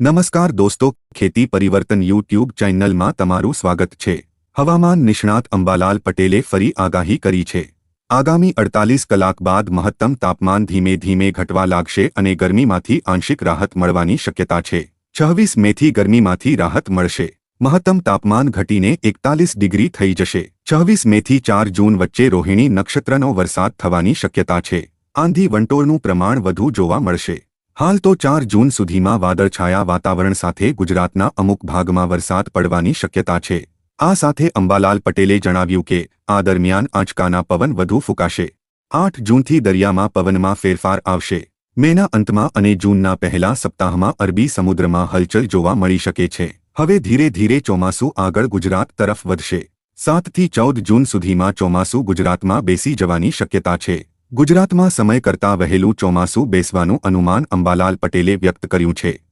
નમસ્કાર દોસ્તો, ખેતી પરિવર્તન યુટ્યુબ ચેનલમાં તમારું સ્વાગત છે. હવામાન નિષ્ણાત અંબાલાલ પટેલે ફરી આગાહી કરી છે. આગામી અડતાલીસ કલાક બાદ મહત્તમ તાપમાન ધીમે ધીમે ઘટવા લાગશે અને ગરમીમાંથી આંશિક રાહત મળવાની શક્યતા છે. છવ્વીસ મેથી ગરમીમાંથી રાહત મળશે. મહત્તમ તાપમાન ઘટીને એકતાલીસ ડિગ્રી થઈ જશે. છવ્વીસ મેથી ચાર જૂન વચ્ચે રોહિણી નક્ષત્રનો વરસાદ થવાની શક્યતા છે. આંધી વંટોળનું પ્રમાણ વધુ જોવા મળશે. હાલ તો ચાર જૂન સુધીમાં વાદળછાયા વાતાવરણ સાથે ગુજરાતના અમુક ભાગમાં વરસાદ પડવાની શક્યતા છે. આ સાથે અંબાલાલ પટેલે જણાવ્યું કે, આ દરમિયાન આંચકાના પવન વધુ ફૂંકાશે. આઠ જૂનથી દરિયામાં પવનમાં ફેરફાર આવશે. મેના અંતમાં અને જૂનના પહેલા સપ્તાહમાં અરબી સમુદ્રમાં હલચલ જોવા મળી શકે છે. હવે ધીરે ધીરે ચોમાસું આગળ ગુજરાત તરફ વધશે. સાતથી ચૌદ જૂન સુધીમાં ચોમાસું ગુજરાતમાં બેસી જવાની શક્યતા છે. ગુજરાતમાં સમય કરતાં વહેલું ચોમાસું બેસવાનું અનુમાન અંબાલાલ પટેલે વ્યક્ત કર્યું છે.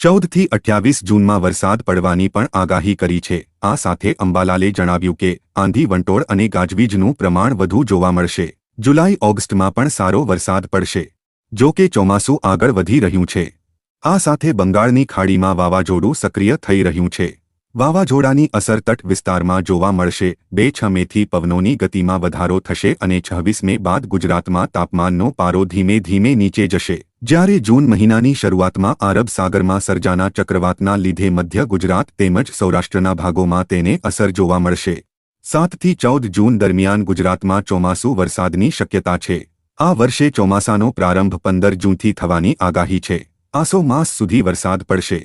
ચૌદથી અઠ્યાવીસ જૂનમાં વરસાદ પડવાની પણ આગાહી કરી છે. આ સાથે અંબાલાલે જણાવ્યું કે, આંધી વંટોળ અને ગાજવીજનું પ્રમાણ વધુ જોવા મળશે. જુલાઈ ઓગસ્ટમાં પણ સારો વરસાદ પડશે. જો કે ચોમાસું આગળ વધી રહ્યું છે. આ સાથે બંગાળની ખાડીમાં વાવાઝોડું સક્રિય થઈ રહ્યું છે. વાવાઝોડાની અસર તટ વિસ્તારમાં જોવા મળશે. બે છ મેથી પવનોની ગતિમાં વધારો થશે અને છવ્વીસ મે બાદ ગુજરાતમાં તાપમાનનો પારો ધીમે ધીમે નીચે જશે. જ્યારે જૂન મહિનાની શરૂઆતમાં આરબ સાગરમાં સર્જાના ચક્રવાતના લીધે મધ્ય ગુજરાત તેમજ સૌરાષ્ટ્રના ભાગોમાં તેને અસર જોવા મળશે. સાતથી ચૌદ જૂન દરમિયાન ગુજરાતમાં ચોમાસું વરસાદની શક્યતા છે. આ વર્ષે ચોમાસાનો પ્રારંભ પંદર જૂનથી થવાની આગાહી છે. આસો માસ સુધી વરસાદ પડશે.